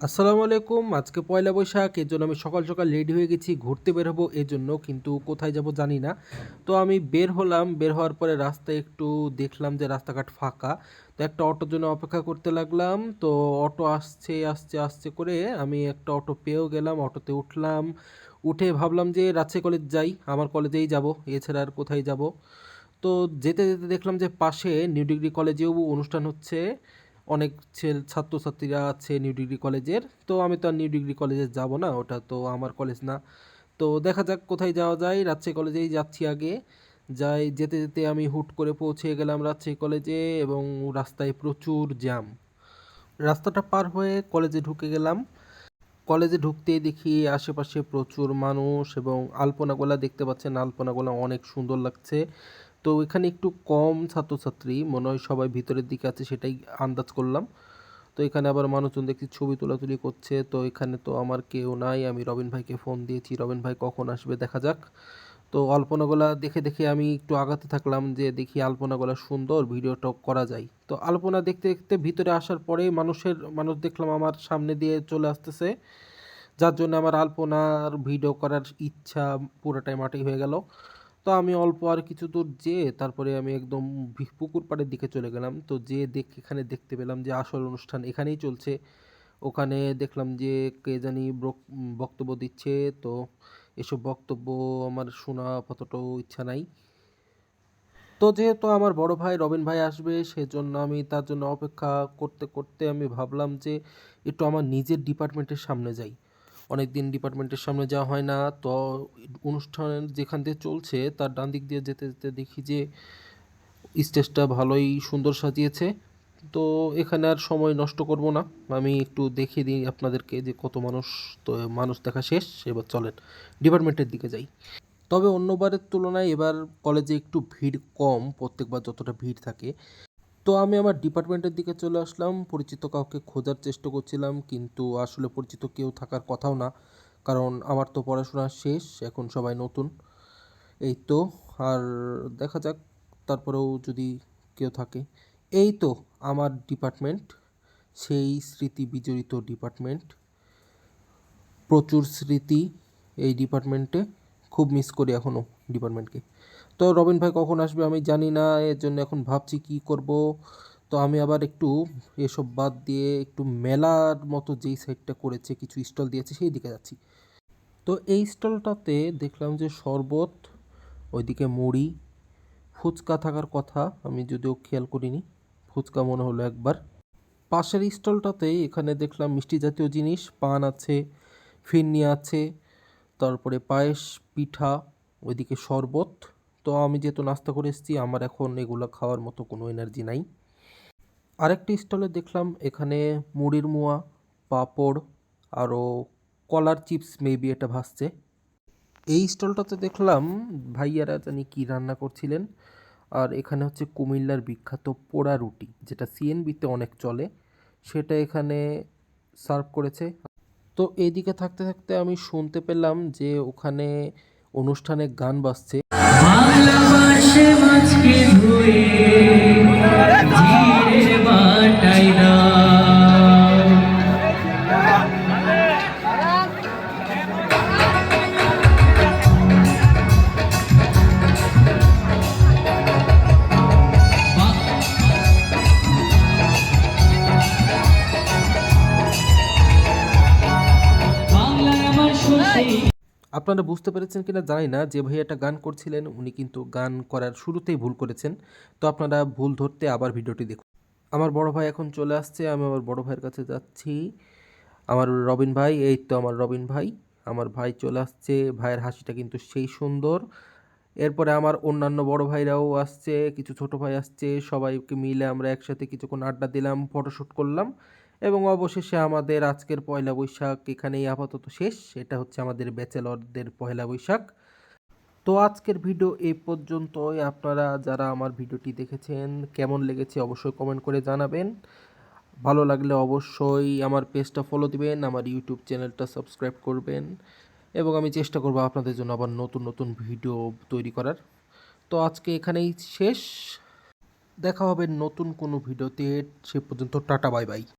আসসালামু আলাইকুম। আজকে পয়লা বৈশাখ, এর জন্য আমি সকাল সকাল রেডি হয়ে গেছি, ঘুরতে বের হব, এর জন্য কিন্তু কোথায় যাব জানি না। তো আমি বের হলাম, বের হওয়ার পরে রাস্তায় একটু দেখলাম যে রাস্তাঘাট ফাঁকা। তো একটা অটোর জন্য অপেক্ষা করতে লাগলাম। তো অটো আসছে আসছে আসছে করে আমি একটা অটো পেয়েও গেলাম, অটোতে উঠলাম। উঠে ভাবলাম যে রাজশাহী কলেজ যাই, আমার কলেজেই যাব, এছাড়া আর কোথায় যাব? তো যেতে যেতে দেখলাম যে পাশে নিউ ডিগ্রি কলেজেও অনুষ্ঠান হচ্ছে। অনেক ছেলে, ছাত্রছাত্রীরা আছে নিউ ডিগ্রি কলেজের তো আমি তো আর নিউ ডিগ্রি কলেজে যাব না, ওটা তো আমার কলেজ না। তো দেখা যাক কোথায় যাওয়া যায়। রাজশাহী কলেজেই যাচ্ছি আগে। যাই, যেতে যেতে আমি হুট করে পৌঁছে গেলাম রাজশাহী কলেজে এবং রাস্তায় প্রচুর জ্যাম। রাস্তাটা পার হয়ে কলেজে ঢুকে গেলাম। কলেজে ঢুকতেই দেখি আশেপাশে প্রচুর মানুষ এবং আলপনাগুলা দেখতে পাচ্ছেন। আলপনাগুলা অনেক সুন্দর লাগছে। তো এখানে একটু কম ছাত্রছাত্রী, মনে হয় সবাই ভিতরের দিকে আছে সেটাই আন্দাজ করলাম। তো এখানে আবার মানুষজন দেখছি ছবি তোলাতুলি করছে, তো এখানে তো আমার কেউ নাই, আমি রবিন ভাইকে ফোন দিয়েছি, রবিন ভাই কখন আসবে দেখা যাক। তো আলপনাগুলা দেখে দেখে আমি একটু আগাতে থাকলাম যে দেখি আলপনাগুলা সুন্দর ভিডিওটা করা যায়। তো আলপনা দেখতে দেখতে ভিতরে আসার পরেই মানুষের, মানুষ দেখলাম আমার সামনে দিয়ে চলে আসতেছে। যার জন্য আমার আলপনার ভিডিও করার ইচ্ছা পুরোটাই মাটি হয়ে গেল। তো আমি অল্প আর কিছু দূর যেয়ে তারপরে আমি একদম পুকুর পাড়ের দিকে চলে গেলাম। তো যে দেখ এখানে দেখতে পেলাম যে আসল অনুষ্ঠান এখানেই চলছে। ওখানে দেখলাম যে কে জানি বক্তব্য দিচ্ছে। তো এসব বক্তব্য আমার শোনা অতটাও ইচ্ছা নাই। তো যেহেতু আমার বড় ভাই রবিন ভাই আসবে, সেজন্য আমি তার জন্য অপেক্ষা করতে করতে আমি ভাবলাম যে একটু আমার নিজের ডিপার্টমেন্টের সামনে যাই। অনেক দিন ডিপার্টমেন্টের সামনে যাওয়া হয় না। তো অনুষ্ঠান যেখান দিয়ে চলছে, তার ডান দিক দিয়ে যেতে যেতে দেখি যে স্টেজটা ভালোই সুন্দর সাজিয়েছে। তো এখানে আর সময় নষ্ট করব না। আমি একটু দেখিয়ে দিই আপনাদেরকে যে কত মানুষ, তো মানুষ দেখা শেষ। এবার চলেন, ডিপার্টমেন্টের দিকে যাই। তবে অন্যবারের তুলনায় এবার কলেজে একটু ভিড় কম, প্রত্যেকবার যতটা ভিড় থাকে। তো আমি আমার ডিপার্টমেন্টের দিকে চলে আসলাম। পরিচিত কাউকে খোঁজার চেষ্টা করছিলাম, কিন্তু আসলে পরিচিত কেউ থাকার কথাও না, কারণ আমার তো পড়াশোনা শেষ, এখন সবাই নতুন। এই তো, আর দেখা যাক, তারপরেও যদি কেউ থাকে। এই তো, আমার ডিপার্টমেন্ট সেই স্মৃতি বিজড়িত ডিপার্টমেন্ট প্রচুর স্মৃতি এই ডিপার্টমেন্টে খুব মিস করি এখনও ডিপার্টমেন্টকে তো রবিন ভাই কখন আসবে আমি জানি না, এর জন্য এখন ভাবছি কি করব। তো আমি আবার একটু এসব বাদ দিয়ে একটু মেলার মতো যেই সাইডটা করেছে, কিছু স্টল দিয়েছে, সেই দিকে যাচ্ছি। তো এই স্টলটাতে দেখলাম যে শরবত, ওইদিকে মুড়ি, ফুচকা থাকার কথা, আমি যদিও খেয়াল করিনি, ফুচকা মনে হলো একবার। পাশের স্টলটাতে এখানে দেখলাম মিষ্টি জাতীয় জিনিস, পান আছে, ফিরনি আছে, তারপরে পায়েস, পিঠা, ওইদিকে শরবত। তো আমি যেহেতু নাস্তা করে এসেছি, আমার এখন এগুলো খাওয়ার মতো কোনো এনার্জি নাই। আরেকটি স্টলে দেখলাম, এখানে মুড়ির মোয়া, পাঁপড়, আরও কলার চিপস মেবি এটা ভাসছে। এই স্টলটাতে দেখলাম ভাইয়ারা জানি কি রান্না করছিলেন, আর এখানে হচ্ছে কুমিল্লার বিখ্যাত পোড়া রুটি, যেটা সিএনবিতে অনেক চলে, সেটা এখানে সার্ভ করেছে। তো এইদিকে থাকতে থাকতে আমি শুনতে পেলাম যে ওখানে অনুষ্ঠানে গান বাজছে। ভালোবাসে মাছকে ধুয়ে আপনারা বুঝতে পেরেছেন কিনা জানি না। যে ভাইয়াটা গান করছিলেন, উনি কিন্তু গান করার শুরুতেই ভুল করেছেন। তো আপনারা ভুল ধরতে আবার ভিডিওটি দেখুন। আমার বড় ভাই এখন চলে আসছে, আমি আমার বড় ভাইয়ের কাছে যাচ্ছি। আমার রবিন ভাই, এই তো আমার রবিন ভাই। আমার ভাই চলে আসছে, ভাইয়ের হাসিটা কিন্তু সেই সুন্দর। এরপরে আমার অন্যান্য বড় ভাইরাও আসছে, কিছু ছোট ভাই আসছে, সবাইকে মিলে আমরা একসাথে কিছুক্ষণ আড্ডা দিলাম ফটোশ্যুট করলাম। এবং অবশেষে আমাদের আজকের পয়লা বৈশাখ এখানেই আপাতত শেষ। এটা হচ্ছে আমাদের ব্যাচেলরদের পয়লা বৈশাখ। তো আজকের ভিডিও এই পর্যন্তই। আপনারা যারা আমার ভিডিওটি দেখেছেন, কেমন লেগেছে অবশ্যই কমেন্ট করে জানাবেন। ভালো লাগলে অবশ্যই আমার পেজটা ফলো দিবেন, আমার ইউটিউব চ্যানেলটা সাবস্ক্রাইব করবেন এবং আমি চেষ্টা করব আপনাদের জন্য আবার নতুন নতুন ভিডিও তৈরি করার। তো আজকে এখানেই শেষ। দেখা হবে নতুন কোনো ভিডিওতে। সে পর্যন্ত টাটা, বাই বাই।